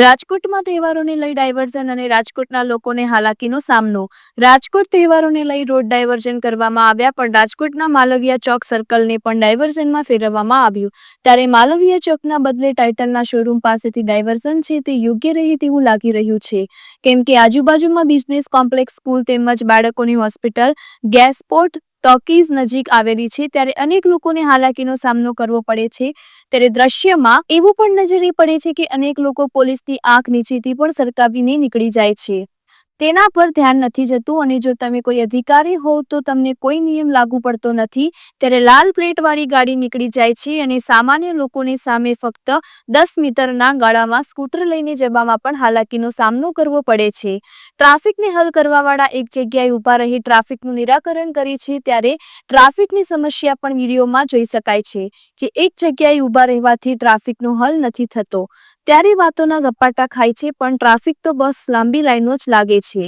રાજકોટમાં તહેવારોને લઈ ડાયવર્ઝન અને રાજકોટના લોકોને હાલાકીનો સામનો. રાજકોટ તહેવારોને લઈ રોડ ડાયવર્ઝન કરવામાં આવ્યા, પણ રાજકોટના માલવિયા ચોક સર્કલને પણ ડાયવર્ઝનમાં ફેરવવામાં આવ્યું. ત્યારે માલવિયા ચોકના બદલે ટાઇટલના શોરૂમ પાસેથી ડાયવર્ઝન છે તે યોગ્ય રહે તેવું લાગી રહ્યું છે. કેમ કે આજુબાજુમાં બિઝનેસ કોમ્પ્લેક્સ, સ્કૂલ તેમજ બાળકોની હોસ્પિટલ, ગેસ પોર્ટ ટોકીઝ નજીક આવેલી છે, ત્યારે અનેક લોકોને હાલાકીનો સામનો કરવો પડે છે. ત્યારે દ્રશ્યમાં એવું પણ નજરે પડે છે કે અનેક લોકો પોલીસની આંખ નીચેથી પણ સરકાવીને નીકળી જાય છે. તેના પર ધ્યાન નથી જતું અને જો તમે કોઈ અધિકારી હોવ તો તમને કોઈ નિયમ લાગુ પડતો નથી. ત્યારે લાલ પ્લેટ વાળી ગાડી નીકળી જાય છે અને સામાન્ય લોકોની સામે ફક્ત દસ મીટરના ગાળામાં સ્કૂટર લઈને જવામાં પણ હાલાકીનો સામનો કરવો પડે છે. ટ્રાફિકને હલ કરવાવાળા એક જગ્યાએ ઊભા રહી ટ્રાફિકનું નિરાકરણ કરે છે ત્યારે ટ્રાફિકની સમસ્યા પણ વિડીયોમાં જોઈ શકાય છે કે એક જગ્યાએ ઊભા રહેવાથી ટ્રાફિકનો હલ નથી થતો. ત્યારે વાતોના ગપ્પાટા ખાય છે પણ ટ્રાફિક તો બસ લાંબી લાઈનો જ લાગે છે.